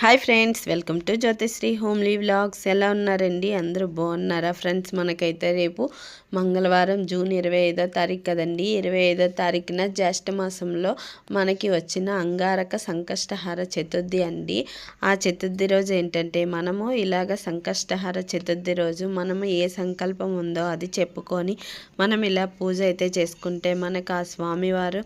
Hi friends welcome to Jyothisri homely vlogs. ఎలా ఉన్నారండి? అందరూ బాగున్నారా ఫ్రెండ్స్? మనకైతే రేపు మంగళవారం జూన్ ఇరవై ఐదో తారీఖు కదండి. ఇరవై ఐదో తారీఖున జ్యేష్ఠమాసంలో మనకి వచ్చిన అంగారక సంకష్టహార చతుర్థి అండి. ఆ చతుర్థి రోజు ఏంటంటే మనము ఇలాగ సంకష్టహార చతుర్థి రోజు మనము ఏ సంకల్పం ఉందో అది చెప్పుకొని మనం ఇలా పూజ అయితే చేసుకుంటే మనకు ఆ స్వామివారు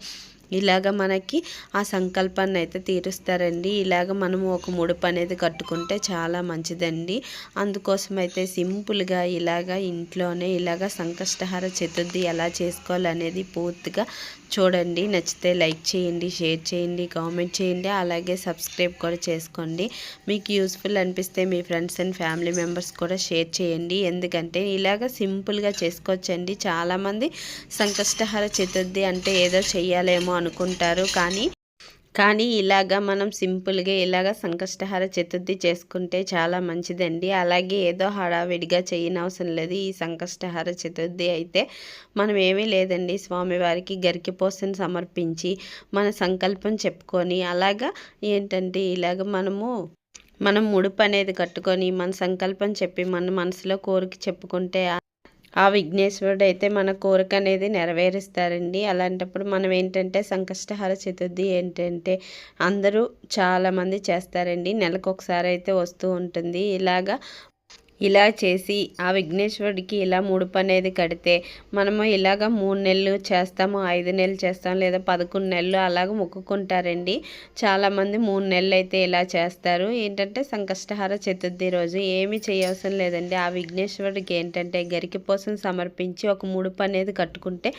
ఇలాగ మనకి ఆ సంకల్పాన్ని అయితే తీరుస్తారండి. ఇలాగ మనము ఒక ముడుపు అనేది కట్టుకుంటే చాలా మంచిదండి. అందుకోసం అయితే సింపుల్గా ఇలాగ ఇంట్లోనే ఇలాగ సంకష్టహార చతుర్థి ఎలా చేసుకోవాలనేది పూర్తిగా చూడండి. నచ్చితే లైక్ చేయండి షేర్ చేయండి కామెంట్ చేయండి. అలాగే సబ్స్క్రైబ్ కూడా చేసుకోండి. మీకు యూస్ఫుల్ అనిపిస్తే మీ ఫ్రెండ్స్ అండ్ ఫ్యామిలీ మెంబర్స్ కూడా షేర్ చేయండి. ఎందుకంటే ఇలాగ సింపుల్గా చేసుకోవచ్చండి. చాలామంది సంకష్టహార చతుర్థి అంటే ఏదో చెయ్యాలేమో అనుకుంటారు. కానీ కానీ ఇలాగా మనం సింపుల్గా ఇలాగ సంకష్టహార చతుర్థి చేసుకుంటే చాలా మంచిదండి. అలాగే ఏదో హడావిడిగా చేయనవసరం లేదు. ఈ సంకష్టహార చతుర్థి అయితే మనం ఏమీ లేదండి. స్వామివారికి గరికిపోసను సమర్పించి మన సంకల్పం చెప్పుకొని అలాగా ఏంటంటే ఇలాగ మనము మనం ముడుపు అనేది కట్టుకొని మన సంకల్పం చెప్పి మన మనసులో కోరిక చెప్పుకుంటే ఆ విఘ్నేశ్వరుడు అయితే మన కోరిక అనేది నెరవేరుస్తారండి. అలాంటప్పుడు మనం ఏంటంటే సంకష్టహార చతుర్థి ఏంటంటే అందరూ చాలామంది చేస్తారండి. నెలకు ఒకసారి అయితే వస్తూ ఉంటుంది. ఇలాగా ఇలా చేసి ఆ విఘ్నేశ్వరుడికి ఇలా ముడుపు అనేది కడితే మనము ఇలాగ మూడు నెలలు చేస్తాము ఐదు నెలలు చేస్తాము లేదా పదకొండు నెలలు అలాగ మొక్కుకుంటారండి. చాలామంది మూడు నెలలు అయితే ఇలా చేస్తారు. ఏంటంటే సంకష్టహార చతుర్థి రోజు ఏమీ చేయవసరం లేదండి. ఆ విఘ్నేశ్వరుడికి ఏంటంటే గరికిపోసం సమర్పించి ఒక ముడుపు అనేది కట్టుకుంటే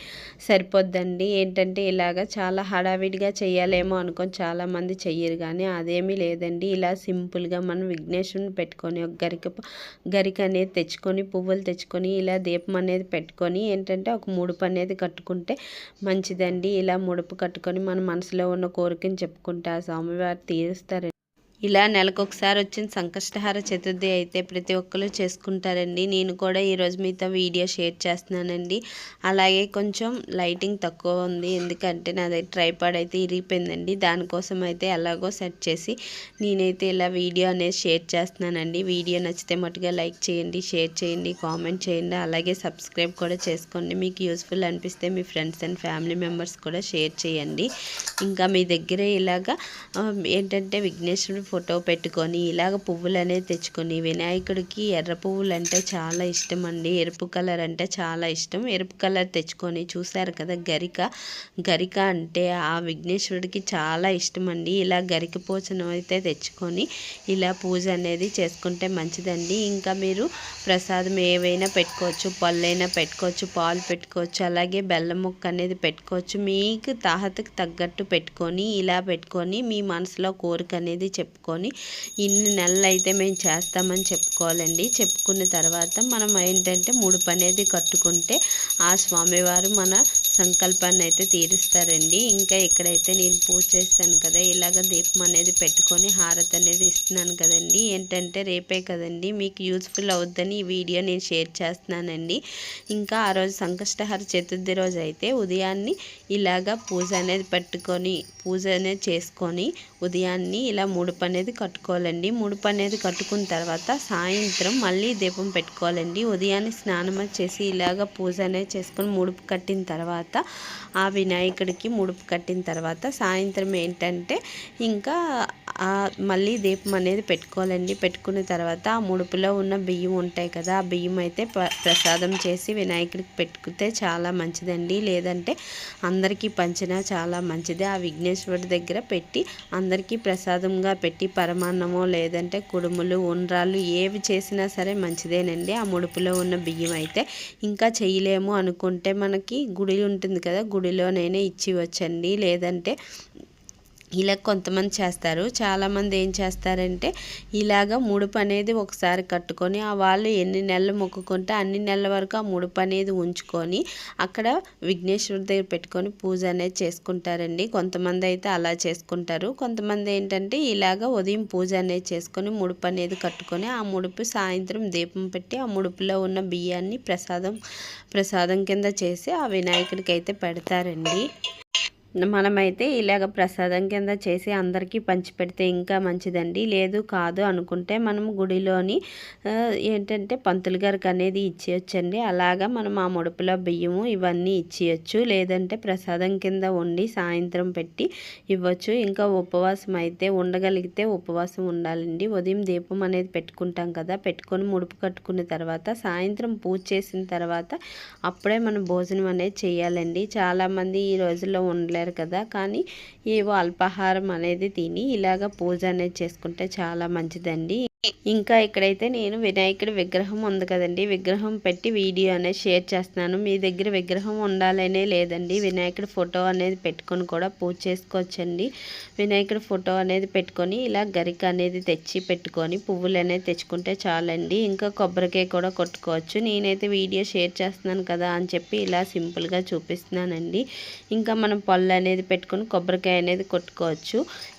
సరిపోద్దండి. ఏంటంటే ఇలాగ చాలా హడావిడిగా చేయాలేమో అనుకొని చాలామంది చెయ్యరు కానీ అదేమీ లేదండి. ఇలా సింపుల్గా మనం విఘ్నేశ్వరుని పెట్టుకొని ఒక గరిక గరిక అనేది తెచ్చుకొని పువ్వులు తెచ్చుకొని ఇలా దీపం అనేది పెట్టుకొని ఏంటంటే ఒక ముడుపు అనేది కట్టుకుంటే మంచిదండి. ఇలా ముడుపు కట్టుకొని మన మనసులో ఉన్న కోరికని చెప్పుకుంటే ఆ స్వామివారు తీరుస్తారండి. ఇలా నెలకొకసారి వచ్చిన సంకష్టహార చతుర్థి అయితే ప్రతి ఒక్కరు చేసుకుంటారండి. నేను కూడా ఈరోజు మీతో వీడియో షేర్ చేస్తున్నానండి. అలాగే కొంచెం లైటింగ్ తక్కువ ఉంది. ఎందుకంటే నాది ట్రైపాడ్ అయితే ఇరిగిపోయిందండి. దానికోసం అయితే ఎలాగో సెట్ చేసి నేనైతే ఇలా వీడియో అనేది షేర్ చేస్తున్నానండి. వీడియో నచ్చితే మటుగా లైక్ చేయండి షేర్ చేయండి కామెంట్ చేయండి. అలాగే సబ్స్క్రైబ్ కూడా చేసుకోండి. మీకు యూస్ఫుల్ అనిపిస్తే మీ ఫ్రెండ్స్ అండ్ ఫ్యామిలీ మెంబర్స్ కూడా షేర్ చేయండి. ఇంకా మీ దగ్గర ఇలాగా ఏంటంటే విఘ్నేశ్వరుడు ఫోటో పెట్టుకొని ఇలాగ పువ్వులు అనేది తెచ్చుకొని వినాయకుడికి ఎర్ర పువ్వులు అంటే చాలా ఇష్టం అండి ఎరుపు కలర్ అంటే చాలా ఇష్టం. ఎరుపు కలర్ తెచ్చుకొని చూసారు కదా గరిక. గరిక అంటే ఆ విఘ్నేశ్వరుడికి చాలా ఇష్టం అండి ఇలా గరిక పోచను అయితే తెచ్చుకొని ఇలా పూజ అనేది చేసుకుంటే మంచిదండి. ఇంకా మీరు ప్రసాదం ఏవైనా పెట్టుకోవచ్చు పళ్ళైనా పెట్టుకోవచ్చు పాలు పెట్టుకోవచ్చు అలాగే బెల్లం ముక్క అనేది పెట్టుకోవచ్చు. మీకు తాహతకు తగ్గట్టు పెట్టుకొని ఇలా పెట్టుకొని మీ మనసులో కోరిక అనేది చెప్పి చేసుకొని ఇన్ని నెలలు అయితే మేము చేస్తామని చెప్పుకోవాలండి. చెప్పుకున్న తర్వాత మనం ఏంటంటే ముడుపు అనేది కట్టుకుంటే ఆ స్వామివారు మన సంకల్పాన్ని అయితే తీరుస్తారండి. ఇంకా ఇక్కడైతే నేను పూజ చేస్తాను కదా ఇలాగ దీపం అనేది పెట్టుకొని హారతి అనేది ఇస్తున్నాను కదండి. ఏంటంటే రేపే కదండి మీకు యూస్ఫుల్ అవుద్దని ఈ వీడియో నేను షేర్ చేస్తున్నానండి. ఇంకా ఆ రోజు సంకష్టహార చతుర్థి రోజు అయితే ఉదయాన్నే ఇలాగ పూజ అనేది పెట్టుకొని పూజ అనేది చేసుకొని ఉదయాన్నే ఇలా ముడుపు అనేది కట్టుకోవాలండి. ముడుపు అనేది కట్టుకున్న తర్వాత సాయంత్రం మళ్ళీ దీపం పెట్టుకోవాలండి. ఉదయాన్నే స్నానం చేసి ఇలాగ పూజ అనేది చేసుకొని ముడుపు కట్టిన తర్వాత ఆ వినాయకుడికి ముడుపు కట్టిన తర్వాత సాయంత్రం ఏంటంటే ఇంకా మళ్ళీ దీపం అనేది పెట్టుకోవాలండి. పెట్టుకున్న తర్వాత ఆ ముడుపులో ఉన్న బియ్యం ఉంటాయి కదా ఆ బియ్యం అయితే ప్రసాదం చేసి వినాయకుడికి పెట్టుకుంటే చాలా మంచిదండి. లేదంటే అందరికీ పంచినా చాలా మంచిది. ఆ విఘ్నేశ్వరుడి దగ్గర పెట్టి అందరికీ ప్రసాదంగా పెట్టి పరమాన్నమో లేదంటే కుడుములు ఉండ్రాలు ఏవి చేసినా సరే మంచిదేనండి. ఆ ముడుపులో ఉన్న బియ్యం అయితే ఇంకా చేయలేము అనుకుంటే మనకి గుడి ఉంటుంది కదా గుడిలోనైనా ఇచ్చి వచ్చండి. లేదంటే ఇలా కొంతమంది చేస్తారు. చాలామంది ఏం చేస్తారంటే ఇలాగ ముడుపు అనేది ఒకసారి కట్టుకొని ఆ వాళ్ళు ఎన్ని నెలలు మొక్కుకుంటే అన్ని నెలల వరకు ఆ ముడుపు అనేది ఉంచుకొని అక్కడ విఘ్నేశ్వరుడి దగ్గర పెట్టుకొని పూజ అనేది చేసుకుంటారండి. కొంతమంది అయితే అలా చేసుకుంటారు. కొంతమంది ఏంటంటే ఇలాగ ఉదయం పూజ అనేది చేసుకొని ముడుపు అనేది కట్టుకొని ఆ ముడుపు సాయంత్రం దీపం పెట్టి ఆ ముడుపులో ఉన్న బియ్యాన్ని ప్రసాదం ప్రసాదం కింద చేసి ఆ వినాయకుడికి అయితే పెడతారండి. మనమైతే ఇలాగ ప్రసాదం కింద చేసి అందరికీ పంచిపెడితే ఇంకా మంచిదండి. లేదు కాదు అనుకుంటే మనం గుడిలోని ఏంటంటే పంతులు గారికి అనేది ఇచ్చేయచ్చండి. అలాగా మనం ఆ ముడుపులో బియ్యము ఇవన్నీ ఇచ్చేయచ్చు. లేదంటే ప్రసాదం కింద వండి సాయంత్రం పెట్టి ఇవ్వచ్చు. ఇంకా ఉపవాసం అయితే ఉండగలిగితే ఉపవాసం ఉండాలండి. ఉదయం దీపం అనేది పెట్టుకుంటాం కదా పెట్టుకొని ముడుపు కట్టుకున్న తర్వాత సాయంత్రం పూజ చేసిన తర్వాత అప్పుడే మనం భోజనం అనేది చేయాలండి. చాలామంది ఈ రోజుల్లో ఉండలేరు చేశారు కదా. కానీ ఏవో అల్పాహారం అనేది తిని ఇలాగ పూజ అనేది చేసుకుంటే చాలా మంచిదండి. ఇంకా ఇక్కడైతే నేను వినాయకుడి విగ్రహం ఉంది కదండి. విగ్రహం పెట్టి వీడియో అనేది షేర్ చేస్తున్నాను. మీ దగ్గర విగ్రహం ఉండాలనే లేదండి. వినాయకుడి ఫోటో అనేది పెట్టుకొని కూడా పూజ చేసుకోవచ్చండి. వినాయకుడి ఫోటో అనేది పెట్టుకొని ఇలా గరిక అనేది తెచ్చి పెట్టుకొని పువ్వులు అనేది తెచ్చుకుంటే చాలండి. ఇంకా కొబ్బరికాయ కూడా కొట్టుకోవచ్చు. నేనైతే వీడియో షేర్ చేస్తున్నాను కదా అని చెప్పి ఇలా సింపుల్గా చూపిస్తున్నానండి. ఇంకా మనం పళ్ళు అనేది పెట్టుకొని కొబ్బరికాయ అనేది కొట్టుకోవచ్చు.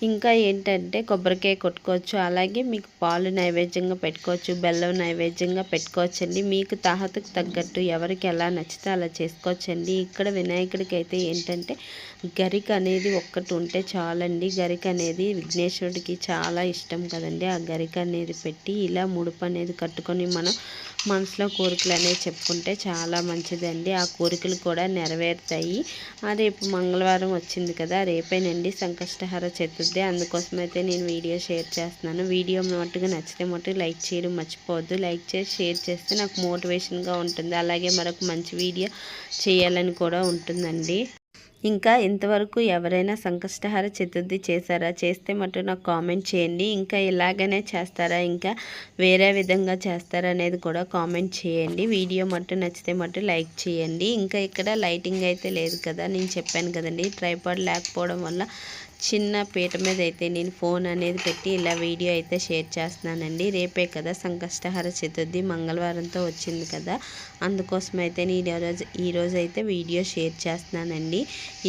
ఇంకా ఏంటంటే కొబ్బరికాయ కొట్టుకోవచ్చు. అలాగే మీకు పాలు నైవేద్యంగా పెట్టుకోవచ్చు బెల్లం నైవేద్యంగా పెట్టుకోవచ్చండి. మీకు తాహతకు తగ్గట్టు ఎవరికి ఎలా నచ్చితే అలా చేసుకోవచ్చండి. ఇక్కడ వినాయకుడికి అయితే ఏంటంటే గరిక అనేది ఒక్కటి ఉంటే చాలండి. గరిక అనేది విఘ్నేశ్వరుడికి చాలా ఇష్టం కదండి. ఆ గరిక అనేది పెట్టి ఇలా ముడుపు అనేది కట్టుకొని మనం మనసులో కోరికలు అనేవి చెప్పుకుంటే చాలా మంచిదండి. ఆ కోరికలు కూడా నెరవేరుతాయి. రేపు మంగళవారం వచ్చింది కదా రేపేనండి సంకష్టహార చతుర్థి. అందుకోసమైతే నేను వీడియో షేర్ చేస్తున్నాను. వీడియో మటుగా నచ్చితే మట్టుకు లైక్ చేయడం మర్చిపోవద్దు. లైక్ చేసి షేర్ చేస్తే నాకు మోటివేషన్గా ఉంటుంది. అలాగే మరొక మంచి వీడియో చేయాలని కూడా ఉంటుందండి. ఇంకా ఇంతవరకు ఎవరైనా సంకష్టహార చతుర్థి చేశారా? చేస్తే మటు నాకు కామెంట్ చేయండి. ఇంకా ఇలాగనే చేస్తారా? ఇంకా వేరే విధంగా చేస్తారా అనేది కూడా కామెంట్ చేయండి. వీడియో మటు నచ్చితే మటు లైక్ చేయండి. ఇంకా ఇక్కడ లైటింగ్ అయితే లేదు కదా నేను చెప్పాను కదండి. ట్రైపాడ్ లేకపోవడం వల్ల చిన్న పీట మీద అయితే నేను ఫోన్ అనేది పెట్టి ఇలా వీడియో అయితే షేర్ చేస్తున్నానండి. రేపే కదా సంకష్టహార చతుర్థి మంగళవారంతో వచ్చింది కదా. అందుకోసం అయితే నేను ఈరోజు ఈరోజు అయితే వీడియో షేర్ చేస్తున్నానండి.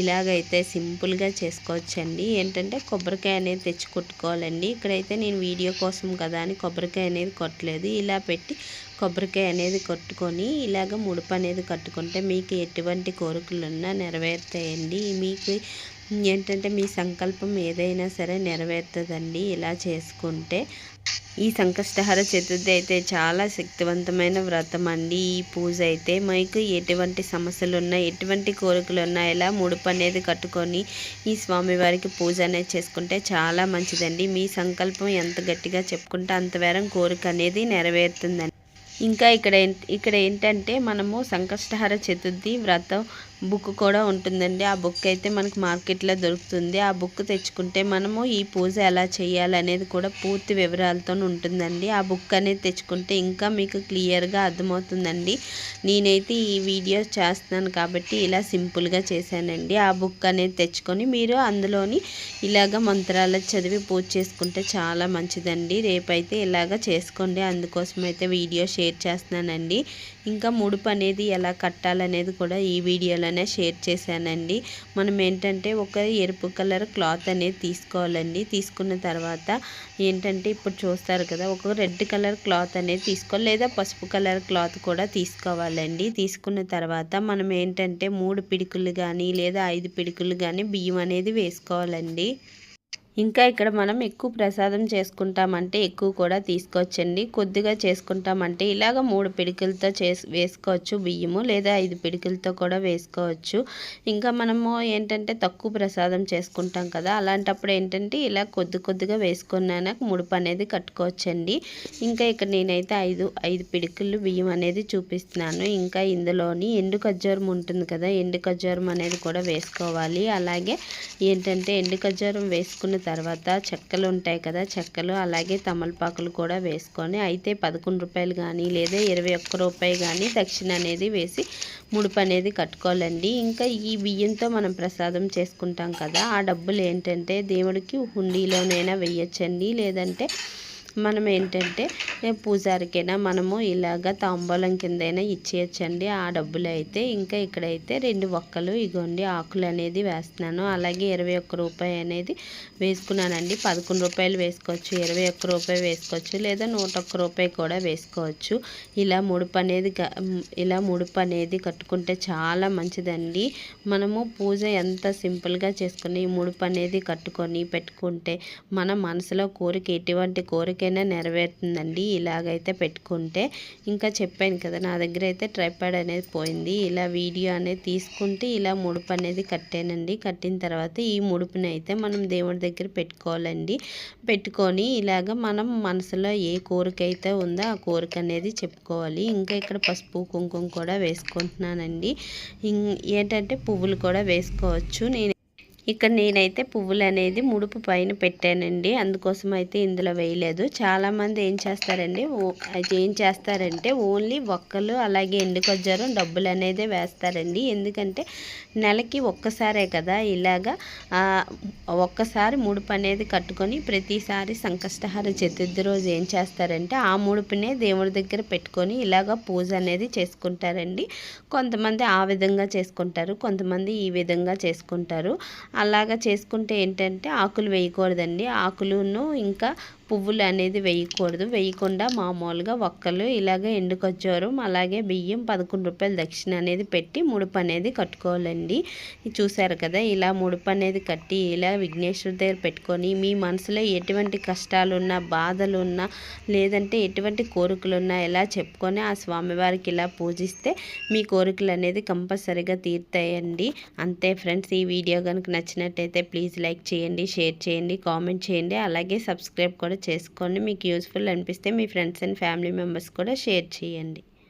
ఇలాగైతే సింపుల్గా చేసుకోవచ్చండి. ఏంటంటే కొబ్బరికాయ అనేది తెచ్చి కొట్టుకోవాలండి ఇక్కడైతే నేను వీడియో కోసం కదా అని కొబ్బరికాయ అనేది కొట్టలేదు. ఇలా పెట్టి కొబ్బరికాయ అనేది కొట్టుకొని ఇలాగ ముడుపు అనేది కట్టుకుంటే మీకు ఎటువంటి కోరికలున్నా నెరవేరుతాయండి. మీకు ఏంటంటే మీ సంకల్పం ఏదైనా సరే నెరవేరుతుందండి. ఇలా చేసుకుంటే ఈ సంకష్టహార చతుర్థి అయితే చాలా శక్తివంతమైన వ్రతం అండి. ఈ పూజ అయితే మీకు ఎటువంటి సమస్యలు ఉన్నా ఎటువంటి కోరికలు ఉన్నా ఇలా ముడుపు అనేది కట్టుకొని ఈ స్వామివారికి పూజ అనేది చేసుకుంటే చాలా మంచిదండి. మీ సంకల్పం ఎంత గట్టిగా చెప్పుకుంటే అంతవేరం కోరిక అనేది నెరవేరుతుందండి. ఇంకా ఇక్కడ ఇక్కడ ఏంటంటే మనము సంకష్టహార చతుర్థి వ్రతం బుక్ కూడా ఉంటుందండి. ఆ బుక్ అయితే మనకు మార్కెట్లో దొరుకుతుంది. ఆ బుక్ తెచ్చుకుంటే మనము ఈ పూజ ఎలా చేయాలి అనేది కూడా పూర్తి వివరాలతో ఉంటుందండి. ఆ బుక్ అనేది తెచ్చుకుంటే ఇంకా మీకు క్లియర్గా అర్థమవుతుందండి. నేనైతే ఈ వీడియో చేస్తున్నాను కాబట్టి ఇలా సింపుల్గా చేశానండి. ఆ బుక్ అనేది తెచ్చుకొని మీరు అందులోని ఇలాగ మంత్రాలు చదివి పూజ చేసుకుంటే చాలా మంచిదండి. రేపైతే ఇలాగ చేసుకోండి. అందుకోసం అయితే వీడియో షేర్ చేస్తున్నానండి. ఇంకా ముడుపు అనేది ఎలా కట్టాలనేది కూడా ఈ వీడియోలో వీడియోలోనే షేర్ చేశానండి. మనం ఏంటంటే ఒక ఎరుపు కలర్ క్లాత్ అనేది తీసుకోవాలండి. తీసుకున్న తర్వాత ఏంటంటే ఇప్పుడు చూస్తారు కదా ఒక రెడ్ కలర్ క్లాత్ అనేది తీసుకోవాలి లేదా పసుపు కలర్ క్లాత్ కూడా తీసుకోవాలండి. తీసుకున్న తర్వాత మనం ఏంటంటే మూడు పిడికులు కానీ లేదా ఐదు పిడికులు కానీ బియ్యం అనేది వేసుకోవాలండి. ఇంకా ఇక్కడ మనం ఎక్కువ ప్రసాదం చేసుకుంటామంటే ఎక్కువ కూడా తీసుకోవచ్చండి. కొద్దిగా చేసుకుంటామంటే ఇలాగ మూడు పిడికిలతో చేసి వేసుకోవచ్చు బియ్యము లేదా ఐదు పిడికిలతో కూడా వేసుకోవచ్చు. ఇంకా మనము ఏంటంటే తక్కువ ప్రసాదం చేసుకుంటాం కదా అలాంటప్పుడు ఏంటంటే ఇలా కొద్ది కొద్దిగా వేసుకున్నాక ముడుపు అనేది కట్టుకోవచ్చండి. ఇంకా ఇక్కడ నేనైతే ఐదు ఐదు పిడికిళ్ళు బియ్యం అనేది చూపిస్తున్నాను. ఇంకా ఇందులోని ఎండు ఖజ్జూరం ఉంటుంది కదా ఎండు ఖజ్జూరం అనేది కూడా వేసుకోవాలి. అలాగే ఏంటంటే ఎండు ఖజ్జూరం వేసుకున్న తర్వాత చెక్కలు ఉంటాయి కదా చెక్కలు అలాగే తమలపాకులు కూడా వేసుకొని అయితే పదకొండు రూపాయలు కానీ లేదా ఇరవై ఒక్క రూపాయి కానీ దక్షిణ అనేది వేసి ముడుపు అనేది కట్టుకోవాలండి. ఇంకా ఈ బియ్యంతో మనం ప్రసాదం చేసుకుంటాం కదా ఆ డబ్బులు ఏంటంటే దేవుడికి హుండీలోనైనా వేయచ్చండి. లేదంటే మనం ఏంటంటే పూజారికైనా మనము ఇలాగ తాంబూలం కిందైనా ఇచ్చేయచ్చండి. ఆ డబ్బులు అయితే ఇంకా ఇక్కడైతే రెండు ఒక్కలు ఇగోండి ఆకులు అనేది వేస్తున్నాను. అలాగే ఇరవై ఒక్క రూపాయి అనేది వేసుకున్నానండి. పదకొండు రూపాయలు వేసుకోవచ్చు ఇరవై ఒక్క రూపాయి వేసుకోవచ్చు లేదా నూట ఒక్క రూపాయి కూడా వేసుకోవచ్చు. ఇలా ముడుపు అనేది ఇలా ముడుపు అనేది కట్టుకుంటే చాలా మంచిదండి. మనము పూజ ఎంత సింపుల్గా చేసుకుని ముడుపు అనేది కట్టుకొని పెట్టుకుంటే మన మనసులో కోరిక ఎటువంటి కోరికైనా నెరవేరుతుందండి. ఇలాగైతే పెట్టుకుంటే. ఇంకా చెప్పాను కదా నా దగ్గర అయితే ట్రైపాడ్ అనేది పోయింది. ఇలా వీడియో అనేది తీసుకుంటే ఇలా ముడుపు అనేది కట్టానండి. కట్టిన తర్వాత ఈ ముడుపుని అయితే మనం దేవుడి దగ్గర పెట్టుకోవాలండి. పెట్టుకొని ఇలాగ మనం మనసులో ఏ కోరిక అయితే ఉందో ఆ కోరిక అనేది చెప్పుకోవాలి. ఇంకా ఇక్కడ పసుపు కుంకుమ కూడా వేసుకుంటున్నానండి. ఏంటంటే పువ్వులు కూడా వేసుకోవచ్చు. నేను ఇక్కడ నేనైతే పువ్వులు అనేది ముడుపు పైన పెట్టానండి. అందుకోసం అయితే ఇందులో వేయలేదు. చాలామంది ఏం చేస్తారండి? ఏం చేస్తారంటే ఓన్లీ ఒక్కలు అలాగే ఎండుకొజ్జారం డబ్బులు అనేది వేస్తారండి. ఎందుకంటే నెలకి ఒక్కసారే కదా ఇలాగా ఒక్కసారి ముడుపు అనేది కట్టుకొని ప్రతిసారి సంకష్టహార చతుర్థి రోజు ఏం చేస్తారంటే ఆ ముడుపునే దేవుడి దగ్గర పెట్టుకొని ఇలాగా పూజ అనేది చేసుకుంటారండి. కొంతమంది ఆ విధంగా చేసుకుంటారు కొంతమంది ఈ విధంగా చేసుకుంటారు. అలాగా చేసుకుంటే ఏంటంటే ఆకులు వేయకూడదండి. ఆకులను ఇంకా పువ్వులు అనేది వేయకూడదు. వేయకుండా మామూలుగా ఒక్కలు ఇలాగే ఎండుకొచ్చారు. అలాగే బియ్యం పదకొండు రూపాయలు దక్షిణ అనేది పెట్టి ముడుపు అనేది కట్టుకోవాలండి. చూసారు కదా ఇలా ముడుపు అనేది కట్టి ఇలా విఘ్నేశ్వర దగ్గర పెట్టుకొని మీ మనసులో ఎటువంటి కష్టాలున్నా బాధలున్నా లేదంటే ఎటువంటి కోరికలున్నా ఇలా చెప్పుకొని ఆ స్వామివారికి ఇలా పూజిస్తే మీ కోరికలు అనేది కంపల్సరీగా తీరుతాయండి. అంతే ఫ్రెండ్స్ ఈ వీడియో కనుక నచ్చినట్టయితే ప్లీజ్ లైక్ చేయండి షేర్ చేయండి కామెంట్ చేయండి. అలాగే సబ్స్క్రైబ్ కూడా చేసుకోండి. మీకు యూస్ఫుల్ అనిపిస్తే మీ ఫ్రెండ్స్ అండ్ ఫ్యామిలీ మెంబర్స్ కూడా షేర్ చేయండి.